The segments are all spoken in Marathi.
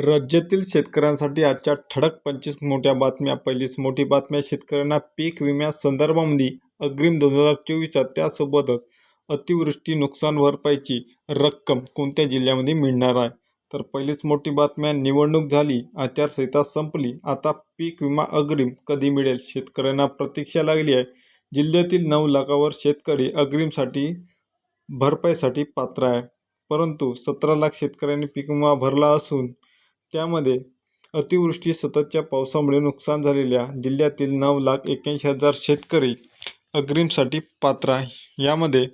राज्यातील शेतकऱ्यांसाठी आजच्या ठळक पंचवीस मोठ्या बातम्या. पहिलीच मोठी बातम्या शेतकऱ्यांना पीक विम्या संदर्भामध्ये अग्रिम दोन हजार चोवीसचा त्यासोबतच अतिवृष्टी नुकसान भरपाईची रक्कम कोणत्या जिल्ह्यामध्ये मिळणार आहे? तर पहिलीच मोठी बातम्या निवडणूक झाली आचारसंहिता संपली आता पीक विमा अग्रिम कधी मिळेल? शेतकऱ्यांना प्रतीक्षा लागली आहे. जिल्ह्यातील नऊ लाखावर शेतकरी अग्रिमसाठी भरपाईसाठी पात्र आहे. परंतु सतरा लाख शेतकऱ्यांनी पीक विमा भरला असून त्यामध्ये अतिवृष्टी सततच्या पावसामुळे नुकसान झालेल्या जिल्ह्यातील नऊ लाख एक्याऐंशी हजार शेतकरी अग्रिमसाठी पात्र आहे. यामध्ये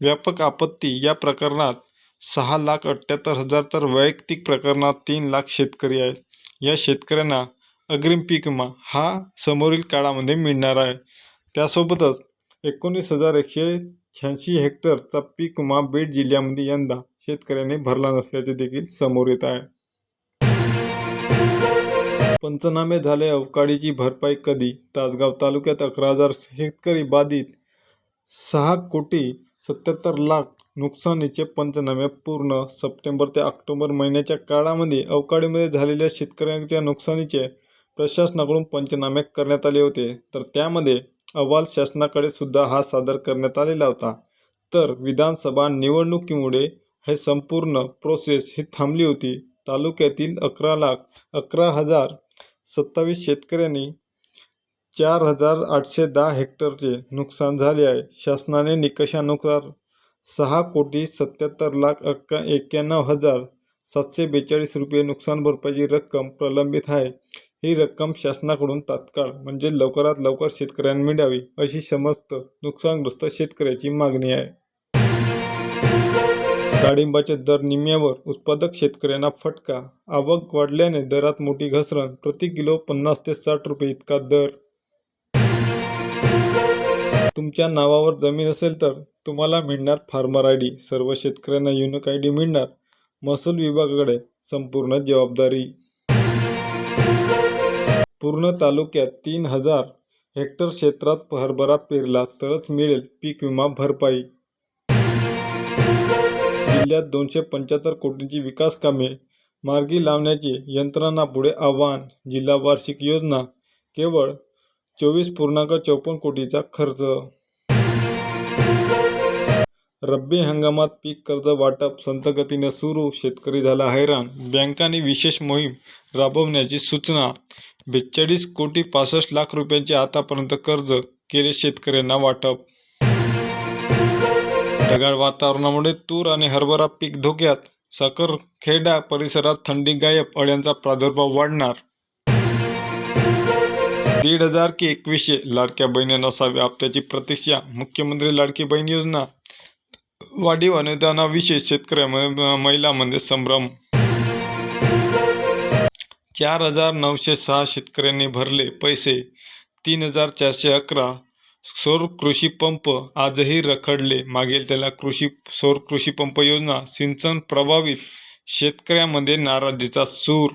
व्यापक आपत्ती या प्रकरणात सहा लाख अठ्ठ्याहत्तर हजार तर वैयक्तिक प्रकरणात तीन लाख शेतकरी आहेत. या शेतकऱ्यांना अग्रिम पीक विमा हा समोरील काळामध्ये मिळणार आहे. त्यासोबतच एकोणीस हजार एकशे शहाऐंशी हेक्टरचा पीक विमा बीड जिल्ह्यामध्ये यंदा शेतकऱ्यांनी भरला नसल्याचे देखील समोर येत आहे. पंचनामे झाले अवकाळीची भरपाई कधी? तासगाव तालुक्यात अकरा हजार शेतकरी बाधित. सहा कोटी सत्याहत्तर लाख नुकसानीचे पंचनामे पूर्ण. सप्टेंबर ते ऑक्टोबर महिन्याच्या काळामध्ये अवकाळीमध्ये झालेल्या शेतकऱ्यांच्या नुकसानीचे प्रशासनाकडून पंचनामे करण्यात आले होते. तर त्यामध्ये अहवाल शासनाकडे सुद्धा हा सादर करण्यात आलेला होता. तर विधानसभा निवडणुकीमुळे हे संपूर्ण प्रोसेस ही थांबली होती. तालुक्यातील अकरा लाख अकरा हजार सत्तावीस शेतकऱ्यांनी चार हजार आठशे दहा हेक्टरचे नुकसान झाले आहे. शासनाने निकषानुसार सहा कोटी सत्याहत्तर लाख अक्क एक्क्याण्णव हजार सातशे बेचाळीस रुपये नुकसान भरपाईची रक्कम प्रलंबित आहे. ही रक्कम शासनाकडून तात्काळ म्हणजे लवकरात लवकर शेतकऱ्यांना मिळावी अशी समस्त नुकसानग्रस्त शेतकऱ्याची मागणी आहे. डाळिंबाचे दर निम्म्यावर उत्पादक शेतकऱ्यांना फटका. आवक वाढल्याने दरात मोठी घसरण. प्रति किलो पन्नास ते साठ रुपये इतका दर. तुमच्या नावावर जमीन असेल तर तुम्हाला मिळणार फार्मर आय डी. सर्व शेतकऱ्यांना युनिक आय डी मिळणार. महसूल विभागाकडे संपूर्ण जबाबदारी. पूर्ण तालुक्यात तीन हजार हेक्टर क्षेत्रात हरभरा पेरला तरच मिळेल पीक विमा भरपाई. जिल्ह्यात दोनशे पंच्याहत्तर कोटींची विकास कामे मार्गी लावण्याचे यंत्रणांपुढे आव्हान. जिल्हा वार्षिक योजना केवळ चोवीस पूर्णांक चौपन्न कोटीचा खर्च. रब्बी हंगामात पीक कर्ज वाटप संतगतीने सुरू. शेतकरी झाला हैराण. बँकांनी विशेष मोहीम राबवण्याची सूचना. बेचाळीस कोटी पासष्ट लाख रुपयांचे आतापर्यंत कर्ज केले शेतकऱ्यांना वाटप. ढगाळ वातावरणामुळे तूर आणि हरभरा पीक धोक्यात. साखर खेडा परिसरात थंडी गायब अळ्यांचा प्रादुर्भाव वाढणार. दीड हजार की एकवीसशे लाडक्या बहिणी नसाव्या हप्त्याची प्रतीक्षा मुख्यमंत्री लाडकी बहीण योजना. वाढीव अनुदानाविषयी शेतकऱ्या महिलांमध्ये संभ्रम. चार हजार नऊशे सहा शेतकऱ्यांनी भरले पैसे. तीन हजार चारशे अकरा सौर कृषी पंप आजही रखडले. मागेल त्याला कृषी सौर कृषी पंप योजना सिंचन प्रभावित शेतकऱ्यांमध्ये नाराजीचा सूर